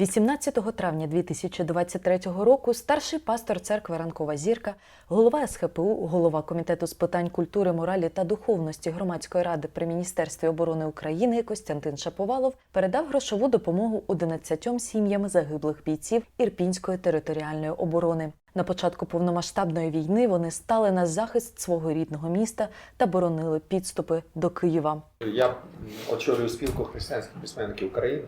18 травня 2023 року старший пастор церкви Ранкова зірка, голова СХПУ, голова комітету з питань культури, моралі та духовності громадської ради при міністерстві оборони України Костянтин Шаповалов передав грошову допомогу 11 сім'ям загиблих бійців Ірпінської територіальної оборони. На початку повномасштабної війни вони стали на захист свого рідного міста та боронили підступи до Києва. Я очолюю спілку християнських письменників України.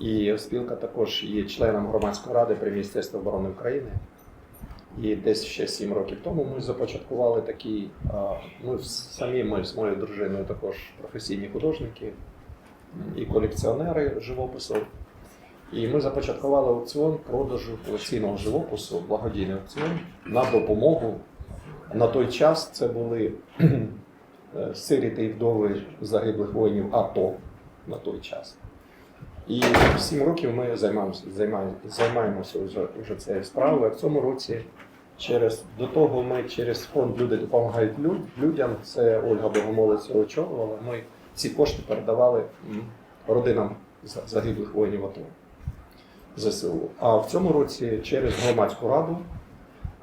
І спілка також є членом громадської ради при Міністерстві оборони України. І десь ще сім років тому ми започаткували такі. Ми самі ми з моєю дружиною також професійні художники і колекціонери живопису. І ми започаткували аукціон продажу колекційного живопису, благодійний аукціон на допомогу. На той час це були е, сиріти і вдови загиблих воїнів АТО на той час. І сім років ми займаємося, займаємо- займаємося вже, вже цією справою. В цьому році через до того ми через фонд Люди допомагають люд- людям. Це Ольга Богомолець очолювала. Ми ці кошти передавали родинам за- загиблих воїнів АТО ЗСУ. А в цьому році через громадську раду,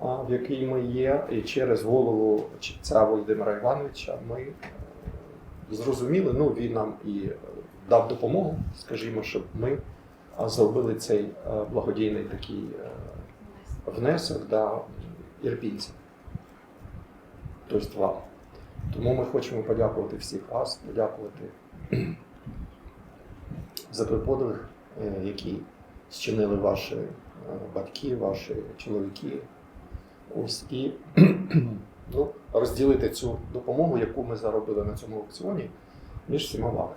в якій ми є, і через голову чіпця Володимира Івановича ми е, зрозуміли, ну він нам і дав допомогу, скажімо, щоб ми зробили цей благодійний такий е, внесок да, ірпінцям. Тобто вам. Тому ми хочемо подякувати всіх вас, подякувати за той подвиг, е, який зчинили ваші е, батьки, ваші чоловіки. Ось і ну, розділити цю допомогу, яку ми заробили на цьому аукціоні, між всіма вами.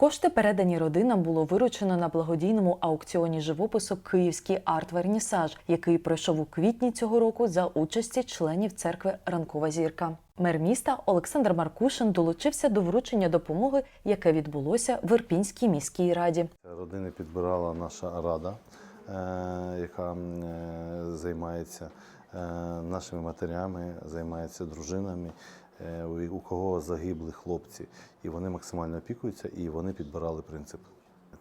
Кошти, передані родинам, було виручено на благодійному аукціоні живопису Київський арт-вернісаж, який пройшов у квітні цього року за участі членів церкви Ранкова зірка. Мер міста Олександр Маркушин долучився до вручення допомоги, яке відбулося в Ірпінській міській раді. Родини підбирала наша рада, е, яка е, займається е, нашими матерями, займається дружинами, у- у кого загибли хлопці. І вони максимально опікуються, і вони підбирали принцип.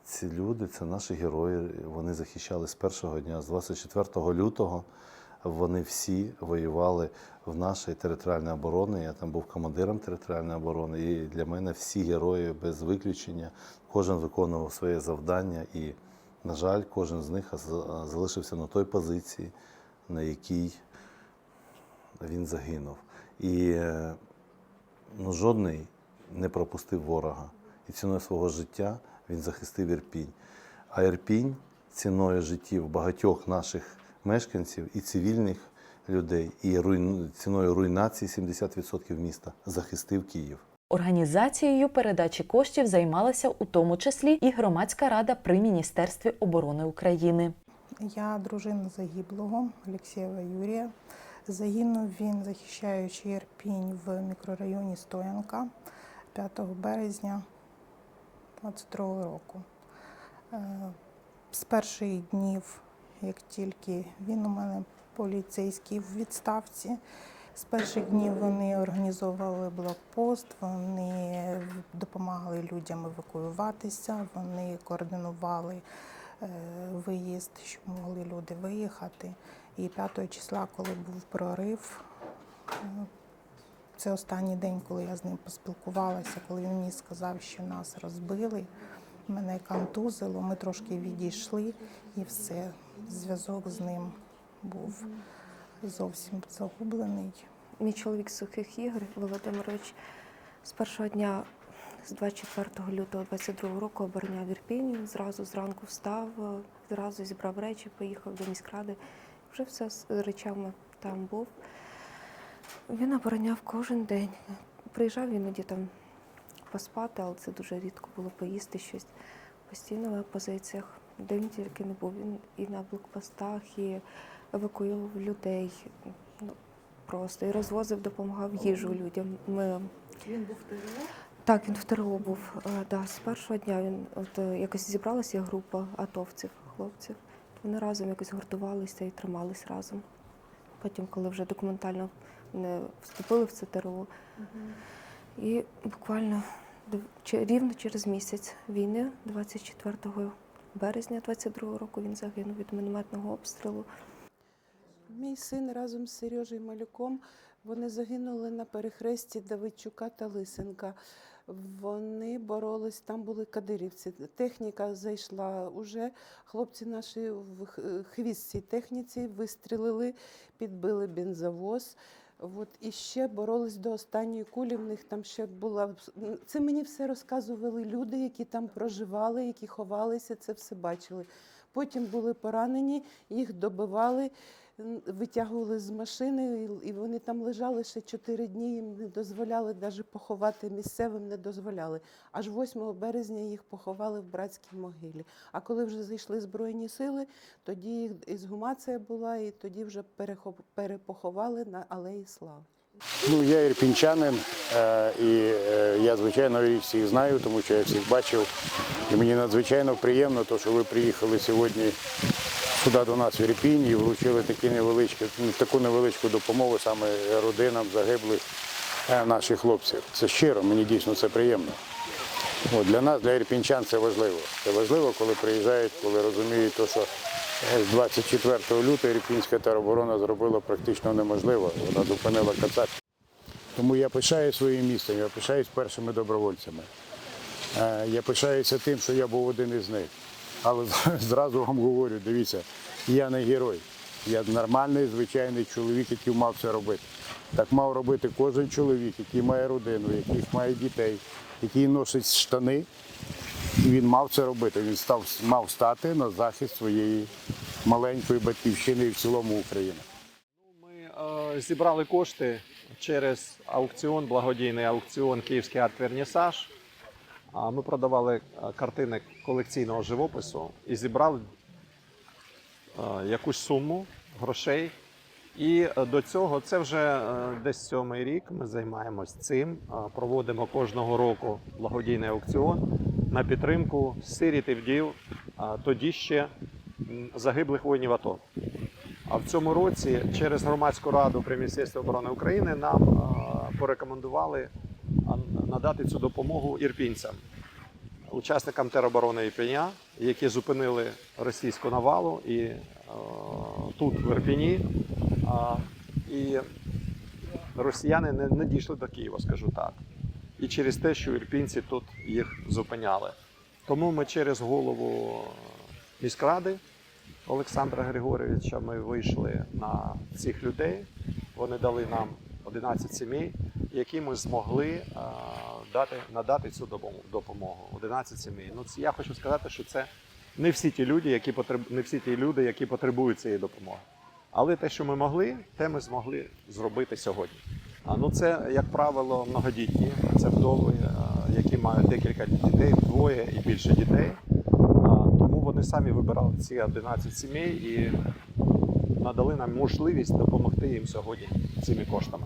Ці люди це наші герої. Вони захищали з першого дня, з 24 лютого. Вони всі воювали в нашій територіальній обороні. Я там був командиром територіальної оборони. І для мене всі герої без виключення. Кожен виконував своє завдання, і, на жаль, кожен з них залишився на той позиції, на якій він загинув. І е, ну, жодний не пропустив ворога. І ціною свого життя він захистив Ірпінь. А Ірпінь ціною життів багатьох наших мешканців і цивільних людей, і руйну- ціною руйнації 70% міста захистив Київ. Організацією передачі коштів займалася у тому числі і громадська рада при міністерстві оборони України. Я дружина загиблого Олексєва Юрія. Загинув він, захищаючи Ірпінь в мікрорайоні Стоянка 5 березня 22 року. Е, З перших днів, як тільки він у мене поліцейський в відставці, з перших днів вони організовували блокпост, вони допомагали людям евакуюватися, вони координували е, виїзд, щоб могли люди виїхати. І 5 числа, коли був прорив, це останній день, коли я з ним поспілкувалася, коли він мені сказав, що нас розбили, мене контузило, ми трошки відійшли і все. Зв'язок з ним був зовсім загублений. Мій чоловік з сухих ігор Володимирович з першого дня, з 24 лютого 22 року, обороняв Ірпінь. Зразу зранку встав, зразу зібрав речі, поїхав до міськради. Вже все з речами там був. Він обороняв кожен день. Приїжджав іноді там поспати, але це дуже рідко було поїсти щось. Постійно на позиціях. Де він тільки не був. Він і на блокпостах, і евакуював людей. Ну, просто і розвозив, допомагав їжу людям. Ми... Він був в ТРО? Так, він в ТРО був. Е, Да, з першого дня він от е, якось зібралася група атовців, хлопців. Вони разом якось гуртувалися і тримались разом. Потім, коли вже документально не вступили в це ТРО, і буквально рівно через місяць війни, 24 березня 22-го року він загинув від мінометного обстрілу. Мій син разом з Сережею Малюком вони загинули на перехресті Давидчука та Лисенка. Вони боролись, там були кадирівці. Техніка зайшла уже. Хлопці наші в хвіст цій техніці вистрілили, підбили бензовоз. От, і ще боролись до останньої кулі. В них там ще була. Це мені все розказували люди, які там проживали, які ховалися, це все бачили. Потім були поранені, їх добивали, витягували з машини, і- вони там лежали ще чотири дні. Їм не дозволяли навіть поховати місцевим, не дозволяли. Аж 8 березня їх поховали в братській могилі. А коли вже зайшли збройні сили, тоді їх ізгумація була, і тоді вже перепоховали на алеї Слави. Ну, я ірпінчанин, е, і е, я, звичайно, їх всіх знаю, тому що я всіх бачив. І мені надзвичайно приємно, то, що ви приїхали сьогодні сюди до нас в Ірпінь і вручили такі невеличкі, таку невеличку допомогу саме родинам загиблих е, наших хлопців. Це щиро, мені дійсно це приємно. От, для нас, для ірпінчан, це важливо. Це важливо, коли приїжджають, коли розуміють, то, що е, з 24 лютого ірпінська тероборона зробила практично неможливо. Вона зупинила Кацап. Тому я пишаю своїм містом, я пишаюсь першими добровольцями. Е, Я пишаюся тим, що я був один із них. Але зразу вам говорю, дивіться, я не герой. Я нормальний, звичайний чоловік, який мав це робити. Так мав робити кожен чоловік, який має родину, який має дітей, який носить штани. І він мав це робити. Він став, мав стати на захист своєї маленької батьківщини і в цілому України. Ми е, зібрали кошти через аукціон, благодійний аукціон Київський арт-вернісаж. Ми продавали е, картини колекційного живопису і зібрали е, якусь суму грошей. І е, до цього це вже десь сьомий рік. Ми займаємось цим. Проводимо кожного року благодійний аукціон на підтримку сиріт і вдів, тоді ще загиблих воїнів АТО. А в цьому році через громадську раду при Міністерстві оборони України нам порекомендували надати цю допомогу ірпінцям, учасникам тероборони Ірпеня, які зупинили російську навалу і е, тут, в Ірпіні. А, і росіяни не, не дійшли до Києва, скажу так. І через те, що ірпінці тут їх зупиняли. Тому ми через голову міськради Олександра Григоровича ми вийшли на цих людей. Вони дали нам 11 сімей, які ми змогли е, дати, надати цю допомогу- допомогу. 11 сімей. Ну, я хочу сказати, що це не всі ті люди, які потреб... не всі ті люди, які потребують цієї допомоги. Але те, що ми могли, те ми змогли зробити сьогодні. А ну це, як правило, многодітні, це вдови, е, які мають декілька дітей, двоє і більше дітей. Тому вони самі вибирали ці 11 сімей і надали нам можливість допомогти їм сьогодні цими коштами.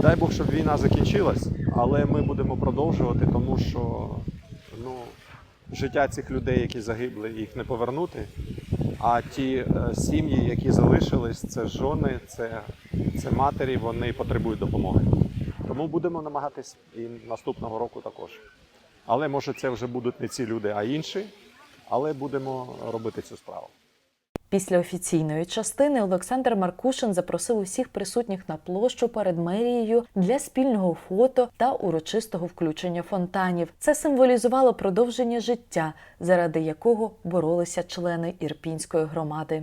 Дай Бог, щоб війна закінчилась, але ми будемо продовжувати, тому що ну, життя цих людей, які загибли, їх не повернути. А ті е, сім'ї, які залишились, це жони, це, це матері, вони потребують допомоги. Тому будемо намагатись і наступного року також. Але може це вже будуть не ці люди, а інші. Але будемо робити цю справу. Після офіційної частини Олександр Маркушин запросив усіх присутніх на площу перед мерією для спільного фото та урочистого включення фонтанів. Це символізувало продовження життя, заради якого боролися члени ірпінської громади.